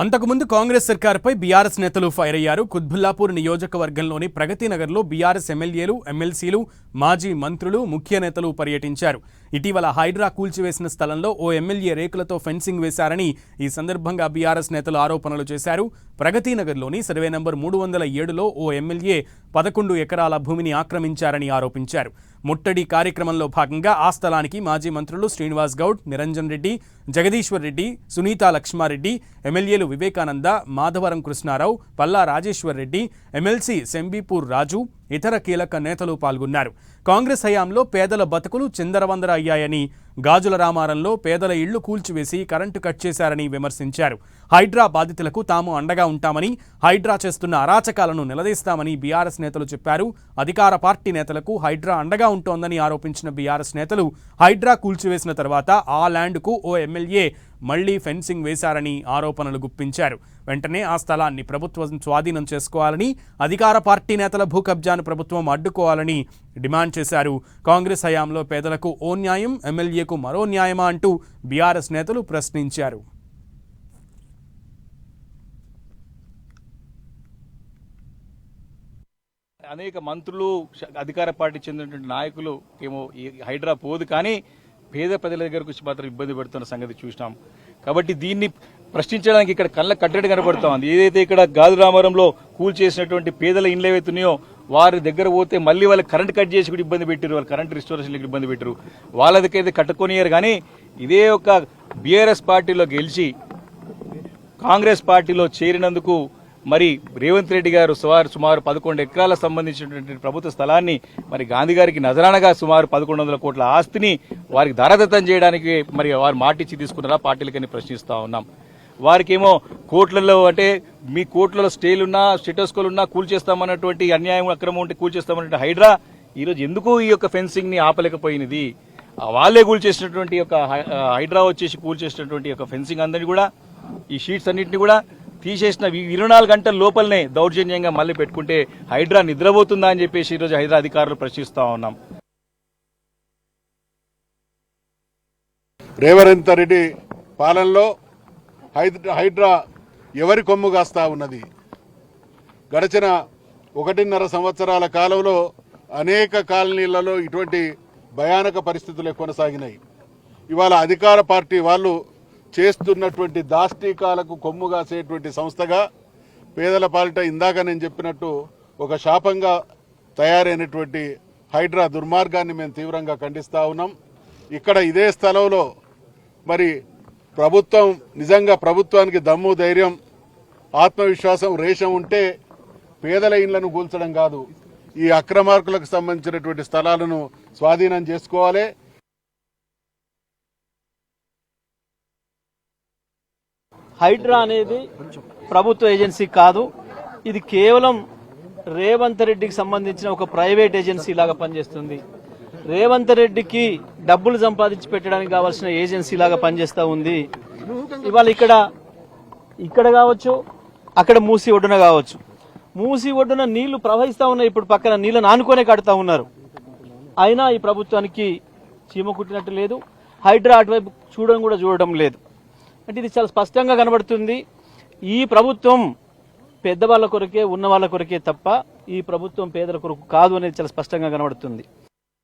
అంతకుముందు కాంగ్రెస్ సర్కార్పై బీఆర్ఎస్ నేతలు ఫైర్ అయ్యారు. కుత్బుల్లాపూర్ నియోజకవర్గంలోని ప్రగతి నగర్లో బీఆర్ఎస్ ఎమ్మెల్యేలు ఎమ్మెల్సీలు మాజీ మంత్రులు ముఖ్య నేతలు పర్యటించారు. ఇటీవల హైడ్రా కూల్చివేసిన స్థలంలో ఓ ఎమ్మెల్యే రేకులతో ఫెన్సింగ్ వేశారని ఈ సందర్భంగా బీఆర్ఎస్ నేతలు ఆరోపణలు చేశారు. ప్రగతి నగర్లోని సర్వే నంబర్ మూడు వందల ఏడులో ఓ ఎమ్మెల్యే పదకొండు ఎకరాల భూమిని ఆక్రమించారని ఆరోపించారు. ముట్టడి కార్యక్రమంలో భాగంగా ఆ స్థలానికి మాజీ మంత్రులు శ్రీనివాస్ గౌడ్ నిరంజన్ రెడ్డి జగదీశ్వర్ రెడ్డి సునీత లక్ష్మారెడ్డి ఎమ్మెల్యేలు వివేకానంద మాధవరం కృష్ణారావు పల్లా రాజేశ్వర్ రెడ్డి ఎమ్మెల్సీ సెంబీపూర్ రాజు ఇతర కీలక నేతలు పాల్గొన్నారు. కాంగ్రెస్ హయాంలో పేదల బతుకులు చిందరవందర అయ్యాయని గాజుల రామారంలో పేదల ఇళ్ళు కూల్చివేసి కరెంటు కట్ చేశారని విమర్శించారు. హైడ్రా బాధితులకు తాము అండగా ఉంటామని హైడ్రా చేస్తున్న అరాచకాలను నిలదీస్తామని బీఆర్ఎస్ నేతలు చెప్పారు. అధికార పార్టీ నేతలకు హైడ్రా అండగా ఉంటోందని ఆరోపించిన బీఆర్ఎస్ నేతలు హైడ్రా కూల్చివేసిన తర్వాత ఆ ల్యాండ్కు ఓ ఎమ్మెల్యే మళ్ళీ ఫెన్సింగ్ వేశారని ఆరోపణలు గుప్పించారు. వెంటనే ఆ స్థలాన్ని ప్రభుత్వం స్వాధీనం చేసుకోవాలని అధికార పార్టీ నేతల భూ కబ్జాను ప్రభుత్వం అడ్డుకోవాలని డిమాండ్ చేశారు. కాంగ్రెస్ హయాంలో పేదలకు ఓ న్యాయం ఎమ్మెల్యేకు మరో న్యాయమా అంటూ బీఆర్ఎస్ నేతలు ప్రశ్నించారు. అనేక మంత్రులు అధికార పార్టీ చెందినటువంటి నాయకులు ఏమో ఈ హైడ్రా పోదు కానీ పేద ప్రజల దగ్గరకు వచ్చి మాత్రం ఇబ్బంది పెడుతున్న సంగతి చూసినాం. కాబట్టి దీన్ని ప్రశ్నించడానికి ఇక్కడ కళ్ళ కట్టడి కనబడుతా ఉంది. ఏదైతే ఇక్కడ గాజు రామారంలో కూల్ చేసినటువంటి పేదల ఇండ్లు ఏవైతున్నాయో వారి దగ్గర పోతే మళ్ళీ వాళ్ళు కరెంట్ కట్ చేసి కూడా ఇబ్బంది పెట్టారు వాళ్ళు కరెంట్ రిస్టోరేషన్ ఇబ్బంది పెట్టారు వాళ్ళదకైతే కట్టుకొనియారు కానీ ఇదే ఒక బీఆర్ఎస్ పార్టీలో గెలిచి కాంగ్రెస్ పార్టీలో చేరినందుకు మరి రేవంత్ రెడ్డి గారు సుమారు సుమారు పదకొండు ఎకరాల సంబంధించినటువంటి ప్రభుత్వ స్థలాన్ని మరి గాంధీ గారికి నజరానగా సుమారు పదకొండు వందల కోట్ల ఆస్తిని వారికి ధారదత్తం చేయడానికి మరి వారు మాటిచ్చి తీసుకున్నారా? పార్టీలకని ప్రశ్నిస్తా ఉన్నాం. వారికేమో కోట్లలో అంటే మీ కోట్లలో స్టేలున్నా స్టేటస్కోలున్నా కూల్చేస్తామన్నటువంటి అన్యాయం అక్రమం ఉంటే కూల్చేస్తామన్నటువంటి హైడ్రా ఈరోజు ఎందుకు ఈ యొక్క ఫెన్సింగ్ని ఆపలేకపోయినది? వాళ్ళే కూల్చేసినటువంటి యొక్క హై- హైడ్రా వచ్చేసి కూల్చేసినటువంటి యొక్క ఫెన్సింగ్ అందరినీ కూడా ఈ షీట్స్ అన్నింటినీ కూడా తీసేసిన ఇరవై నాలుగు గంటల లోపలనే దౌర్జన్యంగా మళ్ళీ పెట్టుకుంటే హైడ్రా నిద్రపోతుందా అని చెప్పేసి ఈరోజు హైడ్రా అధికారులు ప్రశ్నిస్తా ఉన్నాం. రేవరంత రెడ్డి పాలనలో హైడ్రా ఎవరి కొమ్ము కాస్తా ఉన్నది? గడిచిన ఒకటిన్నర సంవత్సరాల కాలంలో అనేక కాలనీలలో ఇటువంటి భయానక పరిస్థితులే కొనసాగినాయి. ఇవాళ అధికార పార్టీ వాళ్ళు చేస్తున్నటువంటి దాష్టీకాలకు కొమ్ము కాసేటువంటి సంస్థగా పేదల పాలిట ఇందాక నేను చెప్పినట్టు ఒక శాపంగా తయారైనటువంటి హైడ్రా దుర్మార్గాన్ని మేము తీవ్రంగా ఖండిస్తూ ఉన్నాం. ఇక్కడ ఇదే స్థలంలో మరి ప్రభుత్వం నిజంగా ప్రభుత్వానికి దమ్ము ధైర్యం ఆత్మవిశ్వాసం రేషం ఉంటే పేదల ఇండ్లను కూల్చడం కాదు. ఈ అక్రమార్కులకు సంబంధించినటువంటి స్థలాలను స్వాధీనం చేసుకోవాలి. హైడ్రా అనేది ప్రభుత్వ ఏజెన్సీ కాదు. ఇది కేవలం రేవంత్ రెడ్డికి సంబంధించిన ఒక ప్రైవేట్ ఏజెన్సీ లాగా పనిచేస్తుంది. రేవంత్ రెడ్డికి డబ్బులు సంపాదించి పెట్టడానికి కావాల్సిన ఏజెన్సీ లాగా పనిచేస్తూ ఉంది. ఇవాళ ఇక్కడ ఇక్కడ కావచ్చు అక్కడ మూసి ఒడ్డున కావచ్చు. మూసి ఒడ్డున నీళ్ళు ప్రవహిస్తూ ఉన్నాయి. ఇప్పుడు పక్కన నీళ్ళని ఆనుకొనే కడుతూ ఉన్నారు. అయినా ఈ ప్రభుత్వానికి చీమ కుట్టినట్టు లేదు. హైడ్రా అటువైపు చూడడం కూడా చూడడం లేదు. అంటే ఇది చాలా స్పష్టంగా కనబడుతుంది. ఈ ప్రభుత్వం పెద్దవాళ్ళ కొరకే ఉన్న వాళ్ళ కొరకే తప్ప ఈ ప్రభుత్వం పేదల కొరకు కాదు అనేది చాలా స్పష్టంగా కనబడుతుంది.